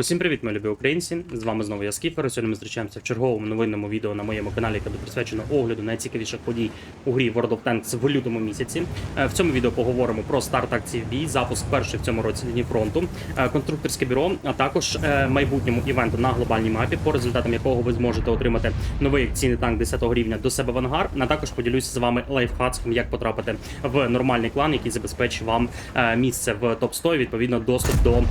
Усім привіт, мої любі українці! З вами знову я Скіфер. Сьогодні ми зустрічаємося в черговому новинному відео на моєму каналі, яке присвячено огляду найцікавіших подій у грі World of Tanks в лютому місяці. Е, В цьому відео поговоримо про старт акції в бій, запуск першої в цьому році лінії фронту, е, конструкторське бюро, а також е, майбутньому івенту на глобальній мапі, по результатам якого ви зможете отримати новий акційний танк 10 рівня до себе в ангар. А також поділюся з вами лайфхацком, як потрапити в нормальний клан, який забезпечить вам місце в топ 100 і відповідно доступ до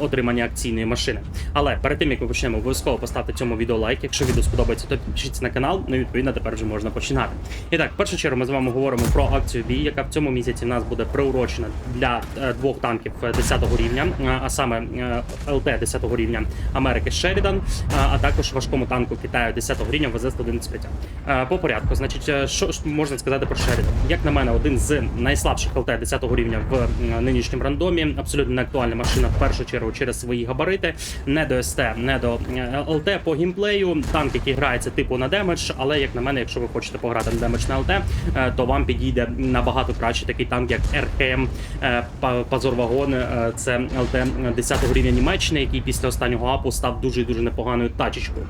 отримання акційної машини. Але перед тим як ми почнемо, обов'язково поставте цьому відео лайк. Якщо відео сподобається, то підпишіться на канал. Ну і відповідно тепер вже можна починати. І так, в першу чергу ми з вами говоримо про акцію бій, яка в цьому місяці в нас буде приурочена для е, двох танків 10 рівня, е, а саме е, ЛТ 10 рівня Америки Шерідан, а також важкому танку Китаю 10 рівня ВЗ-115. Е, По порядку, значить, е, що можна сказати про Шерідан? Як на мене, один з найслабших ЛТ 10 рівня в е, нинішньому рандомі. Абсолютно не актуальна машина в першу чергу через свої габарити, не до СТ, не до е, ЛТ по геймплею. Танк, який грається типу на демедж, але як на мене, якщо ви хочете пограти на демедж на ЛТ, е, то вам підійде набагато краще такий танк, як РКМ е, Пазорвагон. Це ЛТ 10 рівня Німеччини, який після останнього апу став дуже дуже непоганою тачечкою.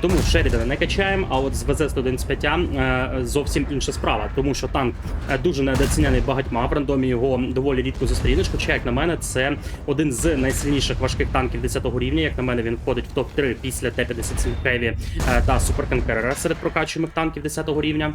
Тому Шерідана не качаємо, а от з ВЗ-125 е, зовсім інша справа, тому що танк дуже недооцінений багатьма в рандомі його доволі рідко зустрінеш. Хоча, як на мене, це один з найсильніших важких танків 10 рівня. Як на мене, він входить в топ-3 після Т-57 Heavy е, та Super Conqueror серед прокачуємих танків 10 рівня.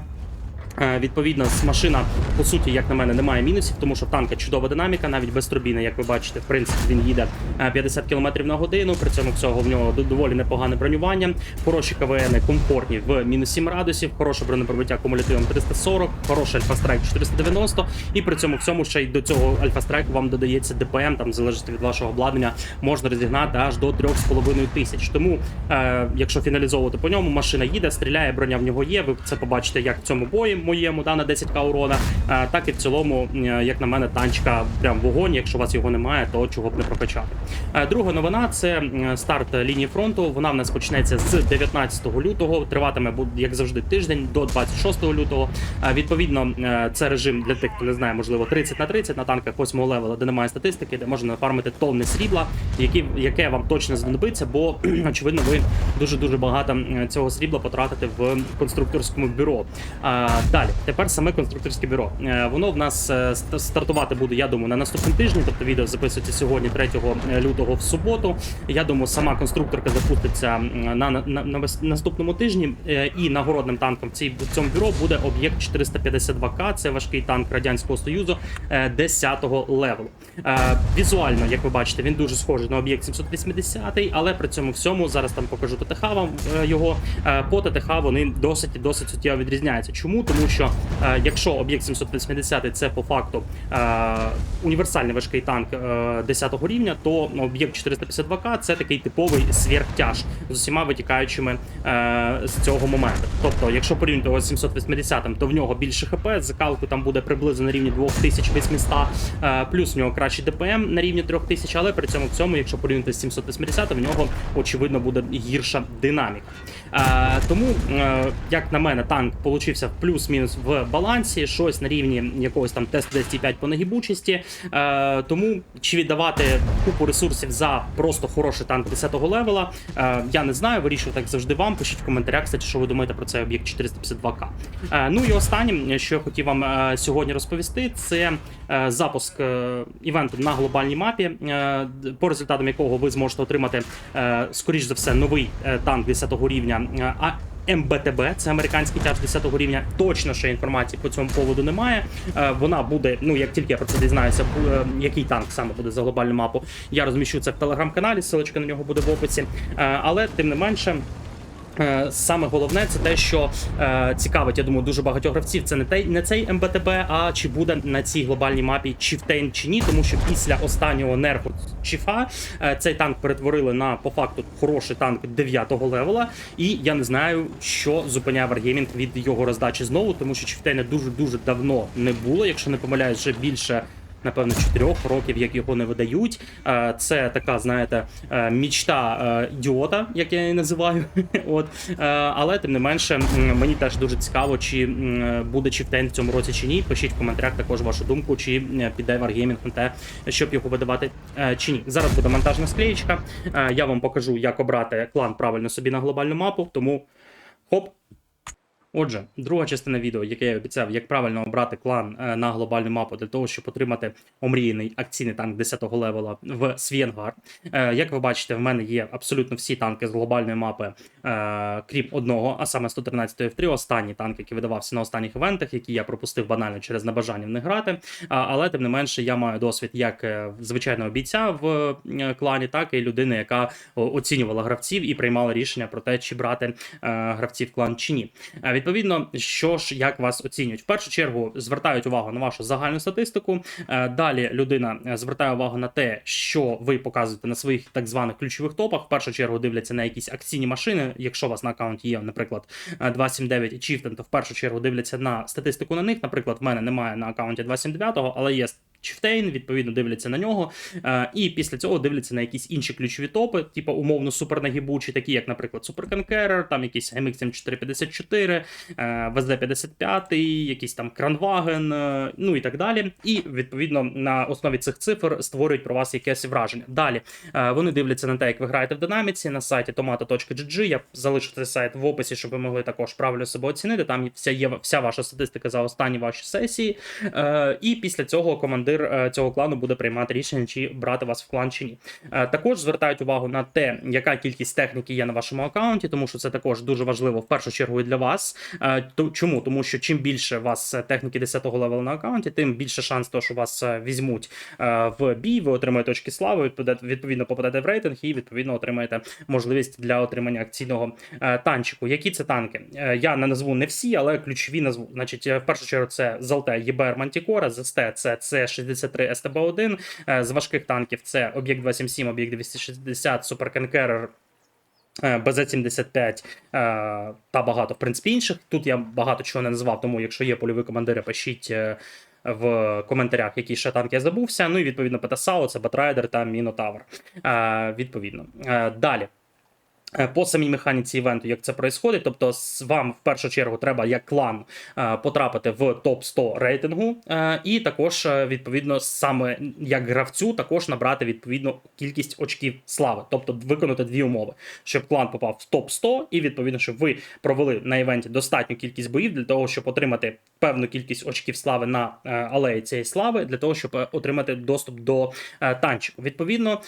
Е, Відповідно, машина, по суті, як на мене, не має мінусів, тому що в танка чудова динаміка, навіть без турбіни, як ви бачите, в принципі, він їде е, 50 км на годину. При цьому всього в нього доволі непогане бронювання, хороші КВН, комфортні в мінус 7 градусів, хороше бронепробиття кумулятивом 340, хороший альфа-страйк 490, і при цьому всьому ще й до цього альфа-страйку вам додається ДПМ, там залежить від вашого обладнання, можна розігнати аж до 3,5 тисяч. Тому, е, якщо фіналізовувати по ньому, машина їде, стріляє, броня в нього є. Ви це побачите як в цьому бої моєму, да, на 10к урона, е, так і в цілому, е, як на мене, танчика прям вогонь. Якщо у вас його немає, то чого б не прокачати. Е, Друга новина це старт лінії фронту. Вона в нас почнеться з 19 лютого, триватиме як завжди тиждень до 26 лютого. Відповідно, це режим для тих, хто не знає, можливо, 30 на 30 на танках 8 левела, де немає статистики, де можна нафармити тонни срібла, які, яке вам точно знадобиться, бо очевидно, ви дуже дуже багато цього срібла потратите в конструкторському бюро. Далі, тепер саме конструкторське бюро. Е, Воно в нас е, стартувати буде, я думаю, на наступному тижні. Тобто відео записується сьогодні, 3 лютого в суботу. Я думаю, сама конструкторка запуститься на, на, на, на наступному тижні. Е, І нагородним танком в, цій, в цьому бюро буде об'єкт 452К. Це важкий танк Радянського Союзу 10-го левелу. Е, Візуально, як ви бачите, він дуже схожий на об'єкт 780, але при цьому всьому зараз там покажу ТТХ вам е, його. Е, По ТТХ вони досить досить суттєво відрізняються. Чому? Тому що е, якщо об'єкт 780 це по факту е, універсальний важкий танк е, 10-го рівня, то об'єкт 452К це такий типовий сверхтяж з усіма витікаючими е, з цього моменту. Тобто, якщо порівняти його з 780, то в нього більше ХП, закалку там буде приблизно на рівні 2800, е, плюс в нього кращий ДПМ на рівні 3000, але при цьому всьому, якщо порівняти з 780, в нього очевидно буде гірша динаміка. Тому, е, як на мене, танк получився плюс-мінус в балансі, щось на рівні якогось там тест 205 по нагибучості. Е, тому чи віддавати купу ресурсів за просто хороший танк 10-го левела, е, я не знаю, вирішую так завжди вам. Пишіть в коментарях, кстати, що ви думаєте про цей об'єкт 452К. Е, ну і останнє, що я хотів вам сьогодні розповісти, це запуск івенту на глобальній мапі, по результатам якого ви зможете отримати, скоріш за все, новий танк 10-го рівня. А МБТБ, це американський тяж 10-го рівня. Точно ще інформації по цьому поводу немає. Е, Вона буде, ну як тільки я про це дізнаюся, е, який танк саме буде за глобальну мапу. Я розміщу це в телеграм-каналі, ссылочка на нього буде в описі. Е, Але тим не менше. Е, Саме головне це те, що е, цікавить, я думаю, дуже багатьох гравців. Це не той, не цей МБТБ, а чи буде на цій глобальній мапі Чіфтейн чи ні, тому що після останнього нерфу Чіфа е, цей танк перетворили на по факту хороший танк 9-го левела. І я не знаю, що зупиняє Wargaming від його роздачі знову, тому що Чіфтейна дуже дуже давно не було. Якщо не помиляюсь, вже більше напевно, 4 років, як його не видають. Це така, знаєте, е, мічта е, ідіота, як я її називаю. От. Е, Але тим не менше, мені теж дуже цікаво, чи буде Chieftain в цьому році чи ні. Пишіть в коментарях також вашу думку, чи піде Wargaming на те, щоб його видавати чи ні. Зараз буде монтажна склеєчка. Я вам покажу, як обрати клан правильно собі на глобальну мапу. Тому хоп. Отже, друга частина відео, яке я обіцяв, як правильно обрати клан е, на глобальну мапу для того, щоб отримати омріяний акційний танк 10-го левела в Свєнгар. Е, Як ви бачите, в мене є абсолютно всі танки з глобальної мапи, е, крім одного, а саме 113 F3, останній танк, який видавався на останніх івентах, які я пропустив банально через небажання в них грати. Але тим не менше, я маю досвід як звичайного бійця в клані, так і людини, яка оцінювала гравців і приймала рішення про те, чи брати гравців клан чи ні. Е, Відповідно, що ж як вас оцінюють? В першу чергу звертають увагу на вашу загальну статистику. Е, Далі людина е, звертає увагу на те, що ви показуєте на своїх так званих ключових топах. В першу чергу дивляться на якісь акційні машини. Якщо у вас на аккаунті є, наприклад, е, 279 і Chieftain, то в першу чергу дивляться на статистику на них. Наприклад, в мене немає на аккаунті 279, але є Chieftain, відповідно дивляться на нього. Е, І після цього дивляться на якісь інші ключові топи, типу умовно супернагібучі, такі як, наприклад, Super там якийсь MX 454 ВЗ-55, якийсь там Кранваген, е, ну і так далі. І відповідно на основі цих цифр створюють про вас якесь враження. Далі е, вони дивляться на те, як ви граєте в динаміці на сайті tomato.gg. Я залишу цей сайт в описі, щоб ви могли також правильно себе оцінити. Там вся є вся ваша статистика за останні ваші сесії. І після цього командир е, цього клану буде приймати рішення, чи брати вас в клан чи ні. Е, Також звертають увагу на те, яка кількість техніки є на вашому аккаунті, тому що це також дуже важливо в першу чергу і для вас. Е, Чому? Тому що чим більше у вас техніки 10-го левелу на аккаунті, тим більше шанс того, що вас візьмуть в бій, ви отримаєте очки слави, відповідно попадете в рейтинг і відповідно отримаєте можливість для отримання акційного танчику. Які це танки? Я не назву не всі, але ключові назву. Значить, в першу чергу це Золте єбер Мантікора, ЗСТ це С63 СТБ-1. Е, З важких танків це Об'єкт 277, Об'єкт 260, Супер Конкерер, е, БЗ-75 е, та багато, в принципі, інших. Тут я багато чого не назвав, тому якщо є польові командири, пишіть. В коментарях, які ще танки я забувся. Ну і відповідно Петасао, це Батрайдер та Мінотавр. Відповідно. Далі. Е, По самій механіці івенту, як це происходить, тобто вам в першу чергу треба як клан е, потрапити в топ 100 рейтингу, е, і також відповідно саме як гравцю також набрати відповідну кількість очків слави, тобто виконати дві умови, щоб клан попав в топ 100 і відповідно, щоб ви провели на івенті достатню кількість боїв для того, щоб отримати певну кількість очків слави на алеї цієї слави, для того, щоб отримати доступ до танчику. Відповідно,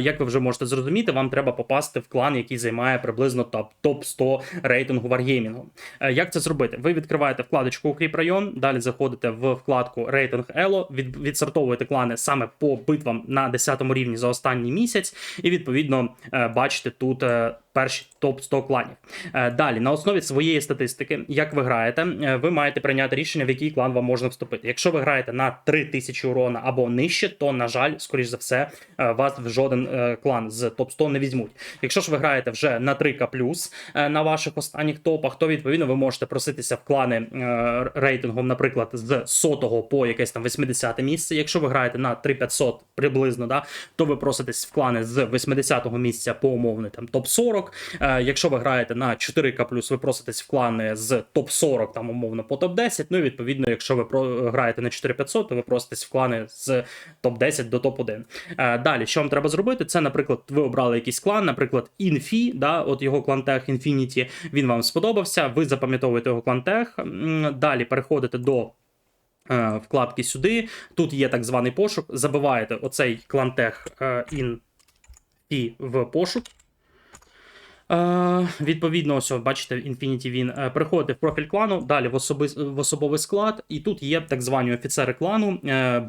як ви вже можете зрозуміти, вам треба попасти в клан, який займає приблизно топ топ 100 рейтингу Wargaming. Е, Як це зробити? Ви відкриваєте вкладочку Укріп район, далі заходите в вкладку рейтинг Ело, від, відсортовуєте клани саме по битвам на 10 рівні за останній місяць, і відповідно е, бачите тут. е, Перші топ 100 кланів. Далі, на основі своєї статистики, як ви граєте, ви маєте прийняти рішення, в який клан вам можна вступити. Якщо ви граєте на 3000 урона або нижче, то на жаль, скоріш за все, вас в жоден клан з топ 100 не візьмуть. Якщо ж ви граєте вже на 3К е, на ваших останніх топах, то відповідно ви можете проситися в клани е, рейтингом, наприклад, з 100 по якесь там 80 місце. Якщо ви граєте на 3500 приблизно, да, то ви проситесь в клани з 80-го місця по умовно там топ 40. Е, Якщо ви граєте на 4К+, плюс, ви проситесь в клани з топ 40, там умовно по топ 10. Ну і відповідно, якщо ви граєте на 4500, то ви проситесь в клани з топ 10 до топ 1. Е, Далі, що вам треба зробити? Це, наприклад, ви обрали якийсь клан, наприклад, Інфі, да, от його клантех Infinity, він вам сподобався. Ви запам'ятовуєте його клантех. Далі переходите до. е, Вкладки сюди. Тут є так званий пошук. Забиваєте оцей клантех е, Інфі в пошук. Е, відповідно, ось, бачите, Infinity він приходите в профіль клану, далі в, особи, в особовий склад, і тут є так звані офіцери клану.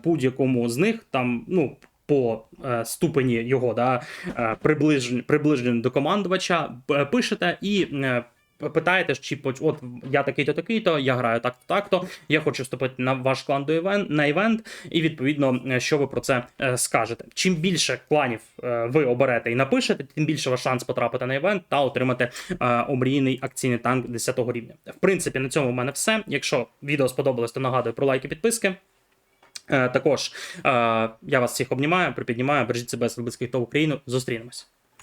Будь-якому з них там, ну. По е, ступені його да, е, приближень, приближень до командувача е, пишете і питаєте, чи от я такий-то, такий-то, я граю так-то, так-то, я хочу вступити на ваш клан до івент, на івент, і відповідно, що ви про це скажете. Чим більше кланів ви оберете і напишете, тим більше ваш шанс потрапити на івент та отримати омрійний акційний танк 10 рівня. В принципі, на цьому в мене все. Якщо відео сподобалось, то нагадую про лайки, підписки. Е, Також е, я вас всіх обнімаю, припіднімаю, бережіть себе, слабицьких та Україну. Зустрінемось.